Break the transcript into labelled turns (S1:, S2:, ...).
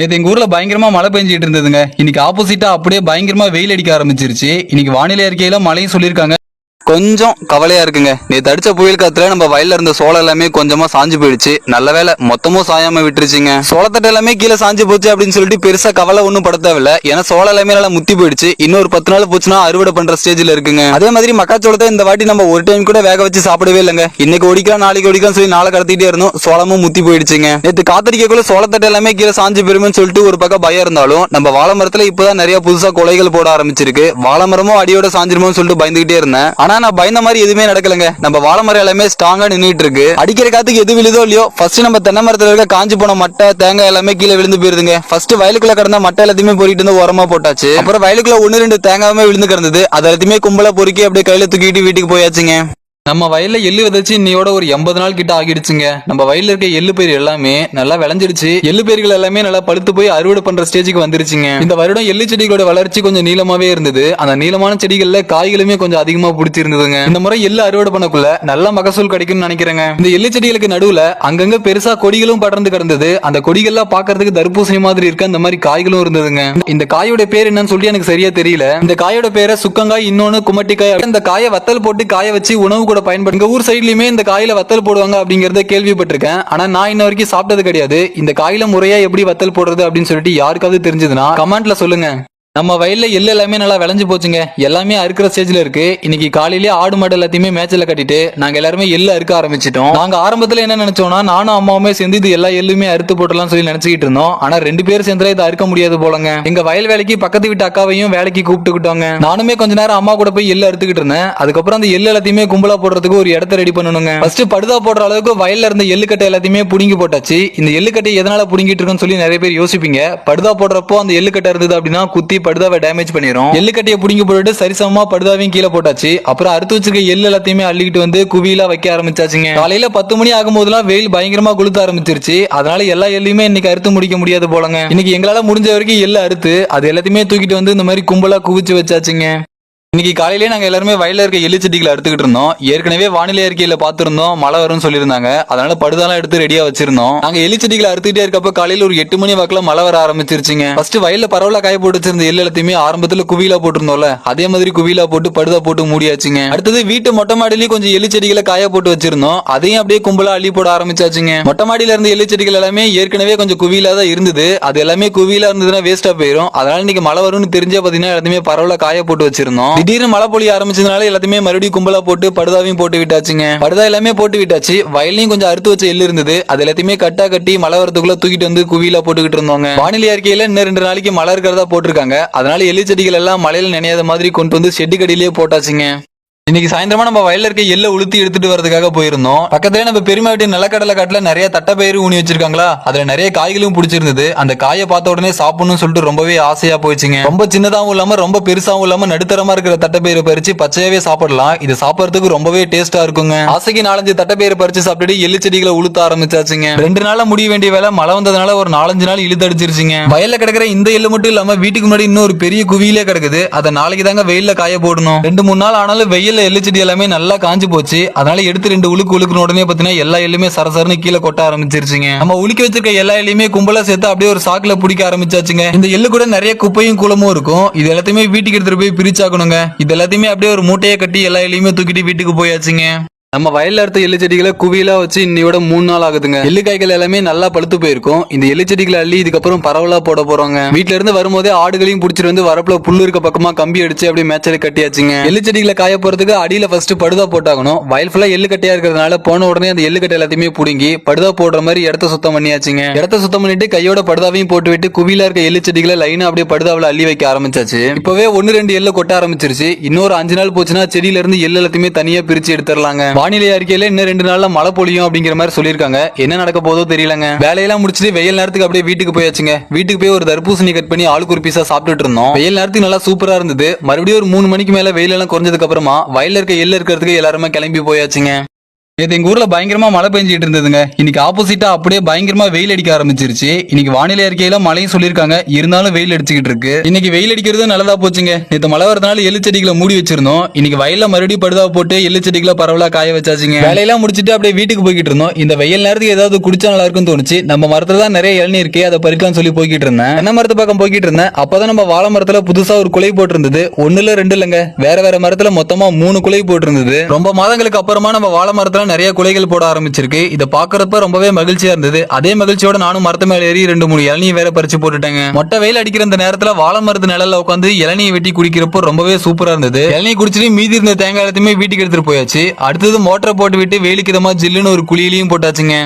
S1: நேற்று எங்கள் ஊரில் பயங்கரமாக மழை பெஞ்சிட்டு இருந்ததுங்க. இன்னைக்கு ஆப்போசிட்டாக அப்படியே பயங்கரமாக வெயில் அடிக்க ஆரம்பிச்சிருச்சு. இன்னைக்கு வானிலை அறிக்கையில் மழையும் சொல்லியிருக்காங்க. கொஞ்சம் கவலையா இருக்குங்க. நீ தடிச்ச புயல் காத்துல நம்ம வயல்ல இருந்த சோளம் எல்லாமே கொஞ்சமா சாஞ்சு போயிடுச்சு. நல்ல வேலை மொத்தமும் சாயாம விட்டுருச்சுங்க. சோளத்தட்டை எல்லாமே கீழே சாஞ்சு போச்சு அப்படின்னு சொல்லிட்டு பெருசா கவலை ஒன்றும் பட தேவையில்ல. ஏன்னா சோளம் எல்லாமே நல்லா முத்தி போயிடுச்சு. இன்னொரு பத்து நாள் போச்சுன்னா அறுவடை பண்ற ஸ்டேஜ்ல இருக்குங்க. அதே மாதிரி மக்காச்சோளத்தை இந்த வாட்டி நம்ம ஒரு டைம் கூட வேக வச்சு சாப்பிடவே இல்லைங்க. இன்னைக்கு ஒடிக்கலாம் நாளைக்கு ஒடிக்கலாம் சொல்லி நாளை கடத்திட்டே இருந்தோம். சோளமும் முத்தி போயிடுச்சுங்க. நேற்று காத்தடிக்கக்குள்ள சோளத்தட்டை எல்லாமே கீழே சாஞ்சு பெருமைன்னு சொல்லிட்டு ஒரு பக்கம் பயம் இருந்தாலும் நம்ம வாழை மரத்துல இப்பதான் நிறைய புதுசா கொலைகள் போட ஆரம்பிச்சிருக்கு. வாழை மரமும் அடியோட சாஞ்சிருமோன்னு சொல்லிட்டு பயந்துகிட்டே இருந்தேன். ஆனா நான் பயந்த மாதிரி எதுவுமே நடக்கலங்க. நம்ம வாழை மரம் எல்லாமே ஸ்ட்ராங்கா நின்றுட்டு இருக்கு அடிக்கிற காத்துக்கு எது விழுதோ இல்லையோ ஃபர்ஸ்ட் நம்ம தென்னை மரத்துல இருக்க காஞ்சி போன மட்டை தேங்காய் எல்லாமே கீழே விழுந்து போயிருதுங்க. ஃபர்ஸ்ட் வயலுக்குள்ள கடந்த மட்டை எல்லாத்தையுமே பொறிக்கிட்டு வந்து உரமா போட்டாச்சு. அப்புறம் வயலுக்குள்ள ஒன்னு ரெண்டு தேங்காயுமே விழுந்து கிடந்தது. அது எல்லாத்தையுமே கும்பலா பொறுக்கி அப்படியே கையில தூக்கிட்டு வீட்டுக்கு போயாச்சுங்க. நம்ம வயல்ல எள்ளு விதைச்சு இன்னையோட ஒரு எண்பது நாள் கிட்ட ஆகிடுச்சுங்க. நம்ம வயல்ல இருக்க எள்ளு பயிர் எல்லாமே நல்லா விளைஞ்சிடுச்சு. எள்ளு பயிர்கள் எல்லாமே நல்லா பழுத்து போய் அறுவடை பண்ற ஸ்டேஜுக்கு வந்துருச்சுங்க. இந்த வருடம் எள்ளு செடிகளோட வளர்ச்சி கொஞ்சம் நீளமாவே இருந்தது. அந்த நீளமான செடிகள்ல காய்களுமே கொஞ்சம் அதிகமா பிடிச்சிருந்ததுங்க. இந்த முறை எள்ளு அறுவடை பண்ணக்குள்ள நல்ல மகசூல் கிடைக்கும்னு நினைக்கிறேங்க. இந்த எள்ளு செடிகளுக்கு நடுவுல அங்கங்க பெருசா கொடிகளும் படர்ந்து கிடந்தது. அந்த கொடிகள்லாம் பாக்குறதுக்கு தர்பூசணி மாதிரி இருக்க அந்த மாதிரி காய்களும் இருந்ததுங்க. இந்த காயோட பேர் என்னன்னு சொல்லி எனக்கு சரியா தெரியல. இந்த காயோட பேரை சுக்கங்காய் இன்னொன்னு குமட்டிக்காய் இந்த காயை வத்தல் போட்டு காய வச்சு உணவு கூட பயன்படுத்த எங்க ஊர் சைட்லயுமே இந்த காயில வத்தல் போடுவாங்க அப்படிங்கறத கேள்விப்பட்டிருக்கேன். ஆனா நான் இன்ன வரைக்கும் சாப்பிட்டது கிடையாது. இந்த காயில முறையா எப்படி வத்தல் போடுறது அப்படின்னு சொல்லிட்டு யாருக்காவது தெரிஞ்சதுன்னா கமெண்ட்ல சொல்லுங்க. நம்ம வயல்ல எள்ளு எல்லாமே நல்லா விளைஞ்சு போச்சுங்க. எல்லாமே அறுக்கிற ஸ்டேஜ்ல இருக்கு. இன்னைக்கு காலையிலேயே ஆடு மாடு எல்லாத்தையுமே மேய்ச்சல கட்டிட்டு நாங்க எல்லாருமே எள்ளு அறுக்க ஆரம்பிச்சிட்டோம். நாங்க ஆரம்பத்துல என்ன நினைச்சோம்னா நானும் அம்மாவுமே சேர்ந்து இது எல்லா எள்ளுமே அறுத்து போட்டலாம் சொல்லி நினைச்சுக்கிட்டு இருந்தோம். ஆனா ரெண்டு பேரும் சேர்ந்து இதை அறுக்க முடியாது போலங்க. எங்க வயல் வேலைக்கு பக்கத்து வீட்டு அக்காவையும் வேலைக்கு கூப்பிட்டுக்கிட்டோங்க. நானுமே கொஞ்ச நேரம் அம்மா கூட போய் எள்ளு அறுத்துக்கிட்டு இருந்தேன். அதுக்கப்புறம் அந்த எள்ளு எல்லாத்தையுமே கும்பலா போடுறதுக்கு ஒரு இடத்த ரெடி பண்ணணுங்க. ஃபர்ஸ்ட் படுதா போடுற அளவுக்கு வயல்ல இருந்த எள்ளு கட்டை எல்லாத்தையுமே புடுங்கி போட்டாச்சு. இந்த எள்ளு கட்டை எதனால புடுங்கிட்டு இருக்குன்னு சொல்லி நிறைய பேர் யோசிப்பீங்க. படுதா போடுறப்போ அந்த எள்ளுக்கட்டை இருந்தது அப்படின்னா குத்தி படுதாவை டேமேஜ் பண்ணிரும். எள்ளு கட்டையை புடிங்கி போட்டுட்டு சரிசமமா படுதாவையும் கீழே போட்டாச்சு. அப்புறம் அறுத்து வச்சிருக்க எள்ளு எல்லாத்தையுமே அள்ளிக்கிட்டு வந்து குவியில வைக்க ஆரம்பிச்சாச்சுங்க. காலையில பத்து மணி ஆகும்போதெல்லாம் வெயில் பயங்கரமா கொளுத்த ஆரம்பிச்சிருச்சு. அதனால எல்லா எள்ளையுமே இன்னைக்கு அறுத்து முடிக்க முடியாது போலங்க. இன்னைக்கு எங்களால முடிஞ்ச வரைக்கும் எள்ளு அறுத்து அது எல்லாத்தையுமே தூக்கிட்டு வந்து இந்த மாதிரி கும்பலா குவிச்சு வச்சாச்சுங்க. இன்னைக்கு காலையிலேயே நாங்கள் எல்லாருமே வயலில் இருக்க எள்ளு செடிகளை அறுத்துக்கிட்டு இருந்தோம். ஏற்கனவே வானிலை அறிக்கையில் பார்த்துருந்தோம். மழை வரும்னு சொல்லியிருந்தாங்க. அதனால படுதாலாம் எடுத்து ரெடியாக வச்சிருந்தோம். நாங்கள் எள்ளு செடிகளை அறுத்துக்கிட்டே இருக்கப்ப காலையில் ஒரு எட்டு மணி வாக்கில் மழை வர ஆரம்பிச்சிருச்சுங்க. ஃபர்ஸ்ட் வயலில் பரவல காய போட்டு வச்சிருந்த எள்ளு எல்லாத்தையுமே ஆரம்பத்தில் குவியலா போட்டிருந்தோம்ல. அதே மாதிரி குவியலா போட்டு படுதா போட்டு மூடியாச்சுங்க. அடுத்தது வீட்டு மொட்டை மாடியிலயும் கொஞ்சம் எள்ளு செடிகளை காய போட்டு வச்சிருந்தோம். அதையும் அப்படியே கும்பலாக அள்ளி போட ஆரம்பிச்சாச்சுங்க. மொட்டை மாடியில இருந்த எள்ளு செடிகள் எல்லாமே ஏற்கனவே கொஞ்சம் குவியலா தான் இருந்தது. அது எல்லாமே குவியலா இருந்ததுன்னா வேஸ்ட்டாக போயிடும் அதனால இன்னைக்கு மழை வரும்னு தெரிஞ்சே பார்த்தீங்கன்னா எல்லாத்தையுமே பரவல காய போட்டு வச்சிருந்தோம். திடீர்னு மழை பொழிய ஆரம்பிச்சதுனால எல்லாத்தையுமே மறுபடியும் கும்பலா போட்டு படுதாவையும் போட்டு விட்டாச்சுங்க. படுதா எல்லாமே போட்டு விட்டாச்சு. வயல்லையும் கொஞ்சம் அறுத்து வச்ச எள்ளு இருந்தது. அது எல்லாத்தையுமே கட்டா கட்டி மழை வரதுக்குள்ள தூக்கிட்டு வந்து குவியில போட்டுக்கிட்டு இருந்தாங்க. வானிலை அறிக்கையில இன்னும் ரெண்டு நாளைக்கு மழை இருக்கிறதா போட்டிருக்காங்க. அதனால எள்ளு செடிகள் எல்லாம் மழையில நினையாத மாதிரி கொண்டு வந்து ஷெட்டு கடியிலேயே போட்டாச்சுங்க. இன்னைக்கு சாயந்தரமா நம்ம வயல்ல இருக்க எள்ள உளுத்தி எடுத்துட்டு வரதுக்காக போயிருந்தோம். பக்கத்துல நம்ம பெருமை வீட்டு நிலக்கடலை காட்டுல நிறைய தட்டப்பயிறு ஊனி வச்சிருக்காங்களா? அதுல நிறைய காய்களும் பிடிச்சிருந்தது. அந்த காயை பார்த்த உடனே சாப்பிடணும்னு சொல்லிட்டு ரொம்பவே ஆசையா போயிடுச்சுங்க. ரொம்ப சின்னதாகவும் இல்லாம ரொம்ப பெருசாவும் இல்லாம நடுத்தரமா இருக்கிற தட்டப்பயிறு பறிச்சு பச்சையாவே சாப்பிடலாம். இது சாப்பிடறதுக்கு ரொம்பவே டேஸ்டா இருக்குங்க. ஆசைக்கு நாலஞ்சு தட்டப்பயிறு பறிச்சு சாப்பிட்டுட்டு எள்ளு செடிகளை உளுத்த ஆரம்பிச்சாச்சுங்க. ரெண்டு நாள்ல முடிய வேண்டிய வேலை மழை வந்ததுனால ஒரு நாலஞ்சு நாள் இழுத்தடிச்சிருச்சுங்க. வயல்ல கிடக்கிற இந்த எள்ளு மட்டும் இல்லாம வீட்டுக்கு முன்னாடி இன்னும் ஒரு பெரிய குவியிலே கிடக்குது. அதை நாளைக்கு தாங்க வெயில்ல காய போடணும். ரெண்டு மூணு நாள் ஆனாலும் வெயில் வெயில்ல எள்ளு செடி எல்லாமே நல்லா காஞ்சு போச்சு. அதனால எடுத்து ரெண்டு உழுக்கு உழுக்குன உடனே பாத்தீங்கன்னா எல்லா எல்லுமே சரசரன்னு கீழே கொட்ட ஆரம்பிச்சிருச்சுங்க. நம்ம உலுக்கி வச்சிருக்க எல்லா எல்லையுமே கும்பலா சேர்த்து அப்படியே ஒரு சாக்குல பிடிக்க ஆரம்பிச்சாச்சுங்க. இந்த எள்ளு கூட நிறைய குப்பையும் குளமும் இருக்கும். இது எல்லாத்தையுமே வீட்டுக்கு எடுத்துட்டு போய் பிரிச்சாக்கணுங்க. இது எல்லாத்தையுமே அப்படியே ஒரு மூட்டையை கட்டி எல்லா எல்லையுமே தூக்கிட்டு வீட்டுக்கு போயாச்சுங்க. நம்ம வயல்ல அடுத்த எள்ளு செடிகளை குவியலா வச்சு இன்னையோட மூணு நாள் ஆகுதுங்க. எள்ளு காய்கள் எல்லாமே நல்லா பழுத்து போயிருக்கும். இந்த எள்ளு செடிகளை அள்ளி இதுக்கப்புறம் பரவலா போட போறோங்க. வீட்டுல இருந்து வரும்போதே ஆடுகளையும் புடிச்சிட்டு வந்து வரப்புல புல்லு இருக்க பக்கமா கம்பி அடிச்சு அப்படியே மேச்சல கட்டியாச்சுங்க. எள்ளு செடிகளை காய போறதுக்கு அடியில ஃபர்ஸ்ட் படுதா போட்டாகணும். வயல் ஃபுல்லா எள்ளு கட்டியா இருக்கிறதுனால போன உடனே அந்த எள்ளு கட்டை எல்லாத்தையுமே புடுங்கி படுதா போடுற மாதிரி இடத்த சுத்தம் பண்ணியாச்சுங்க. இடத்த சுத்தம் பண்ணிட்டு கையோட படுதாவையும் போட்டு விட்டு குவியில இருக்க எள்ளு செடிகளை லைனா அப்படியே படுதாவில் அள்ளி வைக்க ஆரம்பிச்சாச்சு. இப்பவே ஒன்னு ரெண்டு எள்ளு கொட்ட ஆரம்பிச்சிருச்சு. இன்னொரு அஞ்சு நாள் போச்சுன்னா செடியில இருந்து எள்ளு எல்லாத்தையுமே தனியா பிரிச்சு எடுத்துடலாங்க. வானிலை அறிக்கையில இன்னும் ரெண்டு நாள்ல மழை பொழியும் அப்படிங்கிற மாதிரி சொல்லியிருக்காங்க. என்ன நடக்க போதோ தெரியலங்க. வேலையெல்லாம் முடிச்சுட்டு வெயில் நேரத்துக்கு அப்படியே வீட்டுக்கு போயாச்சுங்க. வீட்டுக்கு போய் ஒரு தர்பூசணி கட் பண்ணி ஆளுக்கு ஒரு பீஸா சாப்பிட்டுட்டு இருந்தோம். வெயில் நேரத்துக்கு நல்லா சூப்பரா இருந்தது. மறுபடியும் ஒரு மூணு மணிக்கு மேல வெயில் எல்லாம் குறைஞ்சதுக்கு அப்புறமா வயல்ல இருக்க எள்ளு இருக்கிறதுக்கு எல்லாருமே கிளம்பி போயாச்சுங்க. நேற்று எங்கள் ஊரில் பயங்கரமாக மழை பெஞ்சிட்டு இருந்ததுங்க. இன்னைக்கு ஆப்போசிட்டாக அப்படியே பயங்கரமாக வெயில் அடிக்க ஆரம்பிச்சிருச்சு. இன்னைக்கு வானிலை அறிக்கையில மழையும் சொல்லியிருக்காங்க. இருந்தாலும் வெயில் அடிச்சுக்கிட்டு இருக்கு. இன்னைக்கு வெயில் அடிக்கிறது நல்லதா போச்சுங்க. நேற்று மழை வரதுனால எள்ளு செடிகளை மூடி வச்சிருந்தோம். இன்னைக்கு வயலில் மறுபடியும் படுதா போட்டு எள்ளு செடிகளை பரவலாக காய வச்சாச்சுங்க. வேலையெல்லாம் முடிச்சுட்டு அப்படியே வீட்டுக்கு போய்கிட்டு இருந்தோம். இந்த வெயில் நேரத்துக்கு ஏதாவது குடிச்சா நல்லா இருக்குன்னு தோணுச்சு. நம்ம மரத்துல தான் நிறைய இளநீர் இருக்கு அதை பறிக்கலாம் சொல்லி போய்கிட்டு இருந்தேன். என்ன மரத்து பக்கம் போய்கிட்டு இருந்தேன். அப்பதான் நம்ம வாழை மரத்துல புதுசா ஒரு குலை போட்டிருந்தது. ஒண்ணுல ரெண்டு இல்லைங்க. வேற வேற மரத்துல மொத்தமா மூணு குலை போட்டிருந்தது. ரொம்ப மாதங்களுக்கு அப்புறமா நம்ம வாழை மரத்துல நிறைய குலைகள் போட ஆரம்பிச்சிருக்கு. இதை பாக்குறப்ப ரொம்பவே மகிழ்ச்சியா இருந்தது. அதே மகிழ்ச்சியோட நானும் மரத்து மேல ஏறி ரெண்டு மூணு இளநீர் வேற பறிச்சு போட்டுட்டேங்க. மொட்டை வெயில் அடிக்கிற இந்த நேரத்துல வாழை மரத்து நிழல்ல உட்காந்து இளநியை வெட்டி குடிக்கிறப்போ ரொம்பவே சூப்பரா இருந்தது. இளநீ குடிச்சிட்டு மீதி இருந்த தேங்காய் எல்லாத்தையுமே வீட்டுக்கு எடுத்துட்டு போயாச்சு. அடுத்தது மோட்டரை போட்டு விட்டு வெயிலுக்கு இதமா ஜில்லுன்னு ஒரு குழியிலையும் போட்டாச்சுங்க.